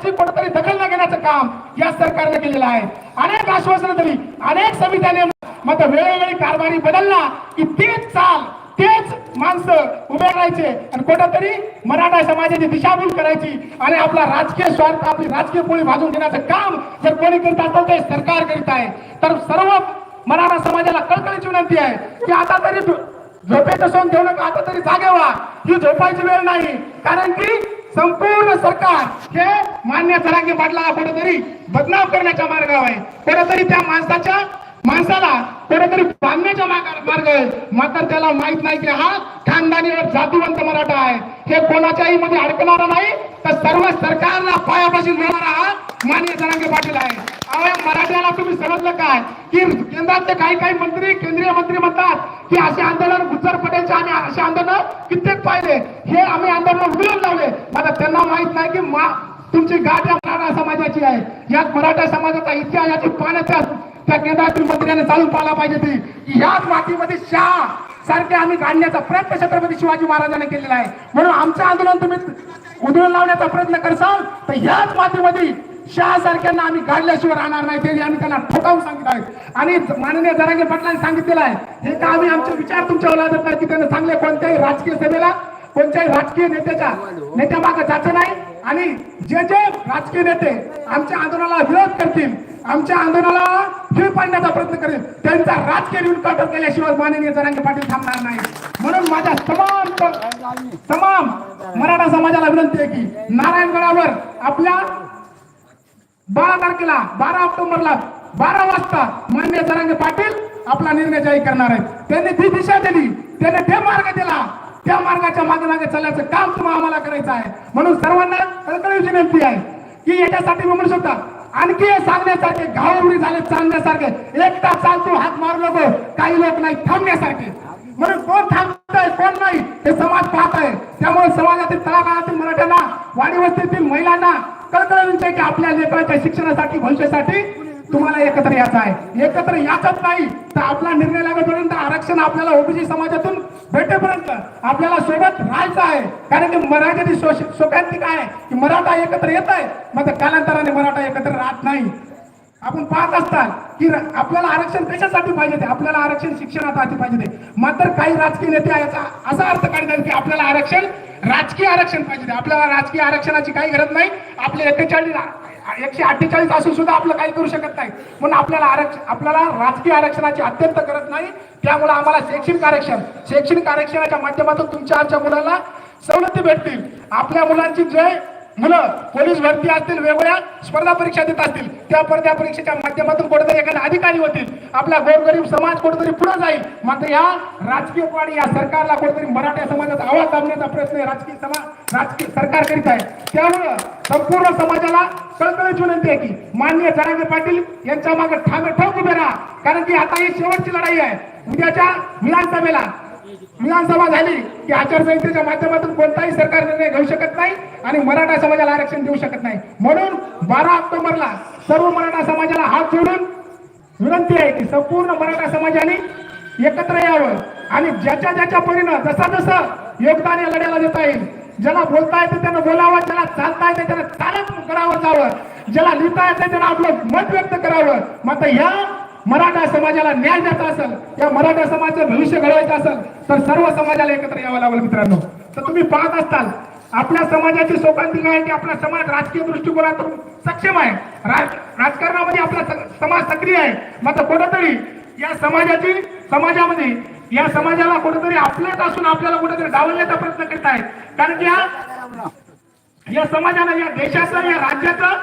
समाजाची कुठेतरी दखल न घेण्याचं काम या सरकारने केलेलं आहे. अनेक आश्वासनं दिली अनेक समित्याने मात्र वेळोवेळी कारभारी बदलला की तेच चाल तेच माणसं उभे राहायचे. आणि कुठंतरी मराठा समाजाची दिशाभूल करायची आणि आपला राजकीय स्वार्थ आपली राजकीय पोळी भाजून घेण्याचं काम जर कोणी करीत असेल ते सरकार करीत आहे. तर सर्व मराठा समाजाला कळकळीची विनंती आहे की आता तरी झोपेचं सोन घेऊ नका आता तरी जागे व्हा. ही झोपायची वेळ नाही. कारण की संपूर्ण सरकार हे मान्य जरांगे पाटला कुठेतरी बदनाम करण्याच्या मार्गावर आहे. कुठेतरी त्या माणसाच्या माणसाला कुठेतरी बांधण्याच्या मार्ग आहे. मात्र त्याला माहीत नाही की हा खानदानी और जातीवंत मराठा आहे. हे कोणाच्याही मध्ये अडकणारा नाही तर सर्व सरकारला पायापासून मिळणारा हा मान्य जरांगे पाटील आहे. अहो मराठ्याला तुम्ही समजलं काय? की केंद्रातले काही काही मंत्री केंद्रीय मंत्री म्हणतात की असे आंदोलन गुजर पटेलचे आम्ही असे आंदोलन कित्येक पाहिले. हे आम्ही आंदोलन उघडून लावले. मला त्यांना माहीत नाही की मा तुमची गाठ या मराठा समाजाची आहे. यात मराठा समाजाचा इतिहास याची पानं त्या केंद्रातील मंत्र्याने चालून पाहिला पाहिजे ती. याच मातीमध्ये शाह सारखे आम्ही काढण्याचा प्रयत्न छत्रपती शिवाजी महाराजांनी केलेला आहे. म्हणून आमचं आंदोलन तुम्ही उधळून लावण्याचा प्रयत्न करसाल तर याच मातीमध्ये शाह सारख्यांना आम्ही गाडल्याशिवाय राहणार नाही. ते आम्ही त्यांना ठोकावून सांगितलं आहे. आणि माननीय जरांगे पाटलांनी सांगितलेलं आहे हे का आम्ही आमचे विचार तुमच्या लादत नाही की त्यांना चांगले कोणत्याही राजकीय सभेला कोणत्याही राजकीय नेत्याच्या नेत्या मागे जायचं नाही. आणि जे जे राजकीय नेते आमच्या आंदोलनाला विरोध करतील आमच्या आंदोलनाला खीळ पाडण्याचा प्रयत्न करेल त्यांचा राजकीय विलकाटर केल्याशिवाय माननीय जरांगे पाटील थांबणार नाही. म्हणून माझ्या तमाम तमाम मराठा समाजाला विनंती आहे की नारायणगडावर आपल्या बारा तारखेला बारा ऑक्टोबरला बारा वाजता मान्य जरांगे पाटील आपला निर्णय जाहीर करणार आहेत. त्यांनी ती दिशा दिली त्याने ते मार्ग दिला त्या मार्गाच्या मागे मागे चालण्याचं काम तुम्हाला आम्हाला करायचं आहे. म्हणून सर्वांना कळकळीची विनंती आहे की याच्यासाठी मी म्हणू शकता आणखी सांगण्यासारखे घावरुडी झाले चालण्यासारखे. एकटा चालतो हात मारू नको. काही लोक नाही थांबण्यासारखे. म्हणून कोण थांबतंय कोण नाही हे समाज पाहत आहे. त्यामुळे समाजातील तळागाळातील मराठ्यांना वाडीवस्तीतील महिलांना कळकळ की आपल्या लेकरांच्या शिक्षणासाठी भविष्यासाठी तुम्हाला एकत्र यायचं आहे. एकत्र याचंच नाही तर आपला निर्णय लागेपर्यंत आरक्षण आपल्याला ओबीसी समाजातून भेटेपर्यंत आपल्याला सोबत राहायचं आहे. कारण की मराठी शोकांती काय आहे की मराठा एकत्र येत आहे मग कालांतराने मराठा एकत्र राहत नाही. आपण पाहत असताल की आपल्याला आरक्षण कशासाठी पाहिजे ते? आपल्याला आरक्षण शिक्षणासाठी पाहिजे ते. मात्र काही राजकीय नेते याचा असा अर्थ काढतात की आपल्याला आरक्षण राजकीय आरक्षण पाहिजे आपल्याला राजकीय आरक्षणाची काही गरज नाही. आपले एकेचाळीस एकशे अठ्ठेचाळीस असून सुद्धा आपलं काही करू शकत नाही. म्हणून आपल्याला आरक्षण आपल्याला राजकीय आरक्षणाची अत्यंत गरज नाही. त्यामुळे आम्हाला शैक्षणिक आरक्षण शैक्षणिक आरक्षणाच्या माध्यमातून तुमच्या आमच्या मुलाला सवलती भेटतील. आपल्या मुलांची जे मुलं पोलीस भरती असतील वेगवेगळ्या स्पर्धा परीक्षा देत असतील त्या स्पर्धा परीक्षेच्या माध्यमातून कुठेतरी एखादा अधिकारी होतील आपला गोरगरीब समाज कुठेतरी पुढे जाईल. मात्र या राजकीय पाणी या सरकारला कुठेतरी मराठा समाजाचा आवाज दाबण्याचा प्रयत्न राजकीय समाज राजकीय सरकार करीत आहे. त्यामुळं संपूर्ण समाजाला कळकळीची विनंती आहे की माननीय जरांगे पाटील यांच्या मागे ठाम ठोक उभे राहा. कारण की आता ही शेवटची लढाई आहे. उद्याच्या विधानसभेला विधानसभा झाली की आचारसंहितेच्या माध्यमातून कोणताही सरकार निर्णय घेऊ शकत नाही आणि मराठा समाजाला आरक्षण देऊ शकत नाही. म्हणून बारा ऑक्टोबरला सर्व मराठा समाजाला हात जोडून विनंती आहे की संपूर्ण मराठा समाजाने एकत्र यावं आणि ज्याच्या ज्याच्या परीनं जसा जसं योगदान या लढ्याला देता येईल ज्याला बोलता येतं त्यानं बोलावं ज्याला चालता येतं त्यानं चालत करावं जावं ज्याला लिहिता येतं त्यानं आपलं मत व्यक्त करावं. मात्र ह्या मराठा समाजाला न्याय द्यायचा असेल या मराठा समाजाचं भविष्य घडवायचं असेल तर सर्व समाजाला एकत्र यावं लागेल मित्रांनो. तर तुम्ही पाहत असताल आपल्या समाजाची सोपांती काय की आपला समाज राजकीय दृष्टिकोनातून सक्षम आहे. राज- राजकारणामध्ये आपला समाज सक्रिय आहे. मात्र कुठंतरी या समाजाची समाजामध्ये या समाजाला कुठेतरी आपल्यात असून आपल्याला कुठेतरी डावलण्याचा प्रयत्न करत आहेत. कारण की या समाजानं या देशाचं या राज्याचं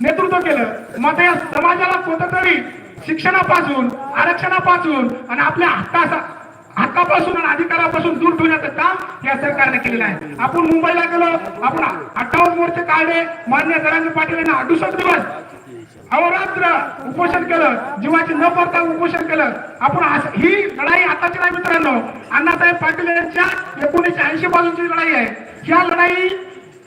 नेतृत्व केलं. मात्र या समाजाला कुठंतरी शिक्षणापासून आरक्षणापासून आणि आपल्या हक्का हक्कापासून आणि अधिकारापासून दूर ठेवण्याचं काम या सरकारने केलेलं आहे. आपण मुंबईला गेलो आपण अठ्ठावन्न मोर्चे काढले मान्य जरांगे पाटील यांना अडुसष्ट दिवस अहोरात्र उपोषण केलं जीवाची न पडता उपोषण केलं. आपण ही लढाई आताची नाही मित्रांनो. अण्णासाहेब पाटील यांच्या एकोणीसशे ऐंशी पासूनची लढाई आहे. या लढाई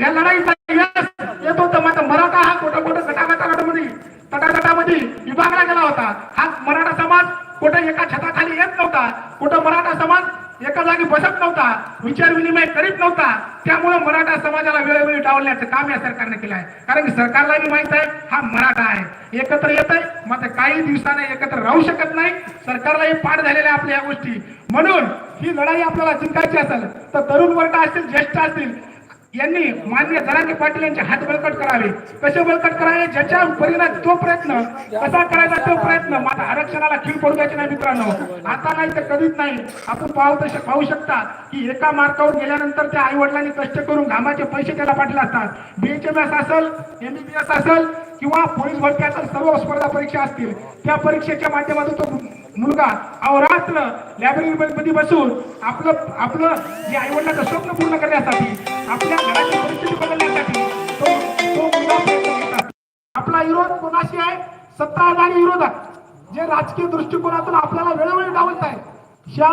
या लढाईचा येत होतं. मात्र मराठा हा कुठं कुठं गटागटामध्ये तटागटामध्ये विभागला गेला होता. हा मराठा समाज कुठं एका छताखाली येत नव्हता. कुठं मराठा समाज एका जागी बसत नव्हता. विचार विनिमय करीत नव्हता. त्यामुळे मराठा समाजाला वेळोवेळी डावलण्याचं काम या सरकारने केलं आहे. कारण की सरकारलाही माहीत आहे हा मराठा आहे. एकत्र येत आहे मात्र काही दिवसाने एकत्र राहू शकत नाही. सरकारलाही पाठ झालेल्या आपल्या या गोष्टी. म्हणून ही लढाई आपल्याला जिंकायची असेल तर तरुण वर्ग असतील ज्येष्ठ असतील यांनी मान्य जरांगे पाटील यांचे हात बळकट करावे. कसे बळकट करावे? ज्याच्या परिणाम तो प्रयत्न कसा करायचा तो प्रयत्न माझ्या आरक्षणाला खीळ पडू द्यायची नाही मित्रांनो. आता नाही तर कधीच नाही. आपण पाहू तसे पाहू शकता की एका मार्कावर गेल्यानंतर त्या आई वडिलांनी कष्ट करून घामाचे पैसे त्याला पाठले असतात. बीएचएमएस असेल एमबीबीएस असेल किंवा पोलीस भरती असेल सर्व स्पर्धा परीक्षा असतील. त्या परीक्षेच्या माध्यमातून तो मुलगा अहोरात्र लायब्ररी मध्ये बसून आपलं आपलं जे आई वडिलांचं स्वप्न पूर्ण करण्यासाठी आपल्या घराची परिस्थिती बदलण्यासाठी तो तो मुलगा प्रयत्न आपला विरोध कोणाशी आहे? सत्ताधारी विरोधात जे राजकीय दृष्टिकोनातून आपल्याला वेळोवेळी डावलत आहे ह्या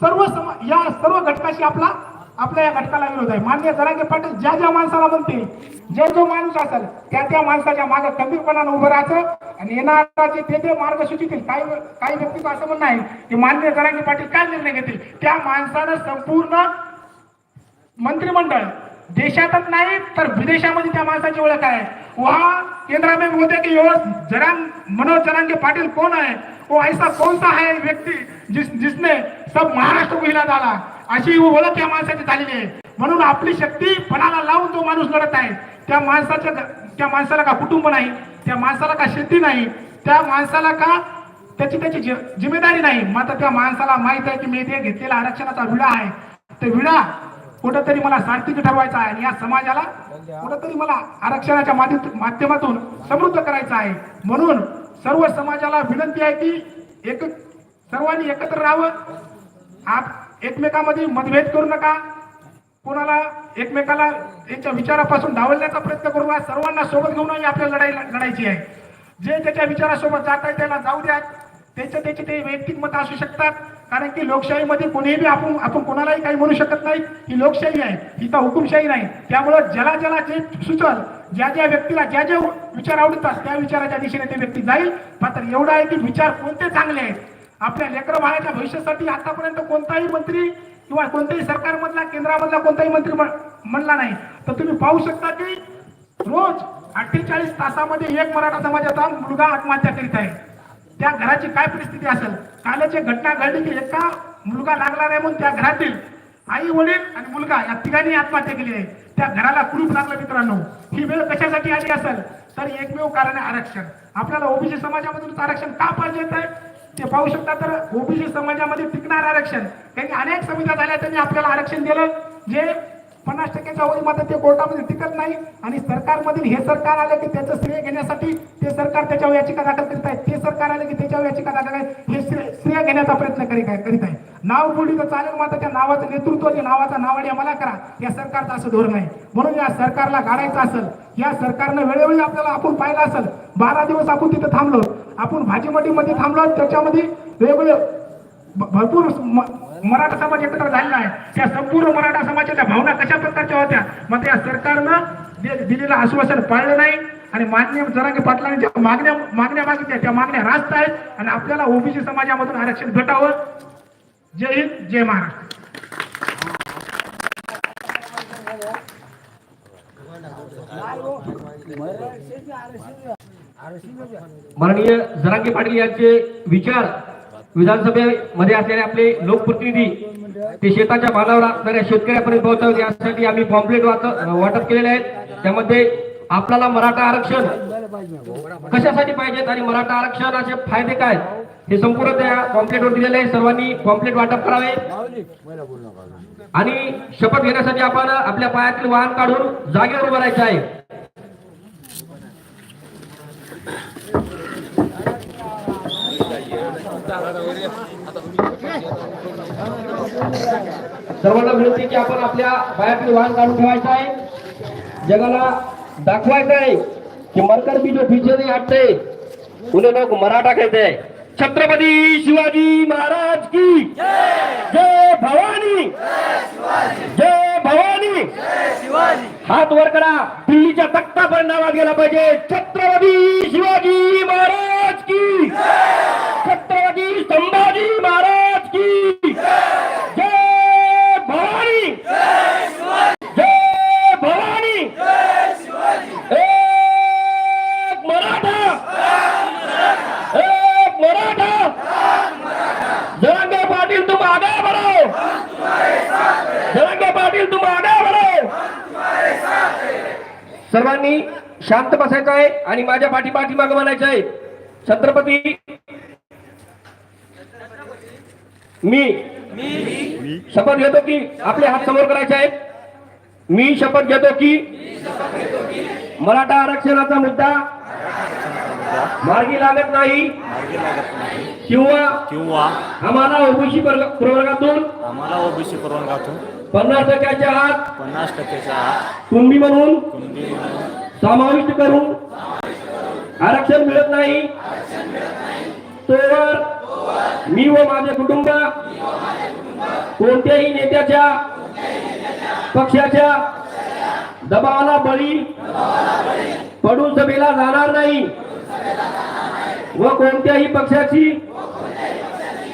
सर्व समा या सर्व घटकाशी आपला आपल्या या घटकाला विरोध आहे. मान्य जरांगे पाटील ज्या ज्या माणसाला म्हणतील जे जो माणूस असेल त्या त्या माणसाच्या मागे खंबीरपणानं उभं राहायचं. आणि येणाराचे ते ते मार्ग सुचवतील काही काही व्यक्तीचं असं म्हणणं आहे की मान्य जरांगे पाटील काय निर्णय घेतील? त्या माणसानं संपूर्ण मंत्रिमंडळ देशातच नाही तर विदेशामध्ये त्या माणसाची ओळख आहे. वहा केंद्र में बोलते की वो जरांग मनोज जरांगे पाटिल कौन है वो ऐसा कौन सा है व्यक्ती जिस जिसने सब महाराष्ट्र महिला झाला अशी ओळख या माणसाची झालेली आहे. म्हणून आपली शक्ती पणाला लावून तो माणूस लढत आहे. त्या माणसाच्या त्या माणसाला का कुटुंब नाही? त्या माणसाला का शेती नाही? त्या माणसाला का त्याची त्याची जि- जिम्मेदारी नाही? मात्र त्या माणसाला माहीत आहे की मी ते घेतलेला आरक्षणाचा विडा आहे. ते विडा कुठंतरी मला सार्थिक ठरवायचा आहे आणि या समाजाला कुठंतरी मला आरक्षणाच्या माध्यम- माध्यमातून समृद्ध करायचं आहे. म्हणून सर्व समाजाला विनंती आहे की एक सर्वांनी एकत्र राहावं. आप एकमेकांमध्ये मतभेद करू नका. कोणाला एकमेकाला त्यांच्या विचारापासून डावलण्याचा प्रयत्न करू नका सर्वांना सोबत घेऊनही आपल्या लढाई लढायची आहे. जे त्याच्या विचारासोबत जात आहे त्याला जाऊ द्या. त्याचे त्याचे ते वैयक्तिक मत असू शकतात. कारण की लोकशाहीमध्ये कोणीही आपण आपण कोणालाही काही म्हणू शकत नाही. ही लोकशाही आहे. ही तर हुकुमशाही नाही. त्यामुळं ज्याला ज्याला जे सुचल ज्या ज्या व्यक्तीला ज्या ज्या विचार आवडतात त्या विचाराच्या दिशेने ते व्यक्ती जाईल. मात्र एवढं आहे की विचार कोणते चांगले आहेत? आपल्या लेकर बाळाच्या भविष्यासाठी आतापर्यंत कोणताही मंत्री किंवा कोणत्याही सरकारमधला केंद्रामधला कोणताही मंत्री म्हण- म्हणला नाही. तर तुम्ही पाहू शकता की रोज अठ्ठेचाळीस तासामध्ये एक मराठा समाजाचा मुलगा आत्महत्या करीत आहे. त्या घराची काय परिस्थिती असेल? कालची घटना घडली की एका मुलगा लागला नाही म्हणून त्या घरातील आई वडील आणि मुलगा या तिघांनी आत्महत्या केली आहे. त्या घराला कुलूप लागलं मित्रांनो. ही वेळ कशासाठी आली असेल? तर एकमेव कारण आहे आरक्षण. आपल्याला ओबीसी समाजामधून आरक्षण का पाहिजे आहे ते पाहू शकता तर ओबीसी समाजामध्ये टिकणार आरक्षण. त्यांनी अनेक समित्या झाल्या त्यांनी आपल्याला आरक्षण दिलं. जे पन्नास टक्क्याच्या अवधी मात्र ते कोर्टामध्ये टिकत नाही. आणि सरकारमधील हे सरकार आलं की त्याचं श्रेय घेण्यासाठी ते सरकार त्याच्यावर याचिका दाखल करीत आहे. ते सरकार आलं की त्याच्यावर याचिका दाखल आहे. हे श्रेय घेण्याचा प्रयत्न करीत आहे करीत आहे. नाव बोलली तर चालेल मात्र त्या नावाचं नेतृत्व जे नावाचा नावाड्या मला करा. या सरकारचं असं धोरण आहे. म्हणून या सरकारला गाडायचं असेल या सरकारनं वेळोवेळी आपल्याला आपण पाहिलं असेल बारा दिवस आपण तिथं थांबलो. आपण भाजीमंडीमध्ये थांबलो त्याच्यामध्ये वेगवेगळे भरपूर मराठा समाज एकत्र झालेला आहे. त्या संपूर्ण मराठा समाजाच्या भावना कशा प्रकारच्या होत्या? मग या सरकारनं दिलेलं आश्वासन पाळलं नाही आणि मान्य जरांगे पाटलांनी ज्या मागण्या मागण्या मागितल्या. त्या मागण्या रास्त आहेत आणि आपल्याला ओबीसी समाजामधून आरक्षण भेटावं. जय हिंद जय महाराष्ट्र. माननीय जरांगे पाटील यांचे विचार विधानसभेमध्ये असलेले आपले लोकप्रतिनिधी ते शेताच्या पानावर असणाऱ्या शेतकऱ्यापर्यंत पोहोचावं यासाठी आम्ही पॉम्पलेट वाटप केलेले आहेत. त्यामध्ये आपल्याला मराठा आरक्षण कशासाठी पाहिजेत आणि मराठा आरक्षणाचे फायदे काय हे संपूर्ण त्या पॉम्पलेटवर दिलेले आहे. सर्वांनी पॉम्पलेट वाटप करावे. आणि शपथ घेण्यासाठी आपण आपल्या पायातील वाहन काढून जागेवर उभं राहायचं आहे. सर्वांना विनंती की आपण आपल्या पायातील वाहन काढून ठेवायचं आहे. जगाला दाखवायचं आहे की मरकर भी जो पीछे नहीं हटते उन्हें लोग मराठा कहते हैं छत्रपति शिवाजी महाराज की जय भवानी. जय भवानी. हात वर करा. दिल्लीच्या तख्तापर्यंत नावात गेला पाहिजे. छत्रपती शिवाजी महाराज की आम्ही तुम्हाला सर्वांनी शांत बसायचं आहे आणि माझ्या पाठी माग म्हणायचं आहे. छत्रपती मी शपथ घेतो की आपले हात समोर करायचे आहेत. मी शपथ घेतो की मराठा आरक्षणाचा मुद्दा मार्गी लागत नाही. किंवा किंवा आम्हाला ओबीसी प्रवर्गातून आम्हाला ओबीसी प्रवर्गातून पन्नास टक्क्याच्या आत. पन्नास टक्क्याच्या आत. कुणबी म्हणून. कुणबी म्हणून. समाविष्ट करून. आरक्षण मिळत नाही. तोवर मी व माझे कुटुंब कोणत्याही नेत्याच्या पक्षाच्या दबावाला बळी पडून सभेला जाणार नाही. व कोणत्याही पक्षाची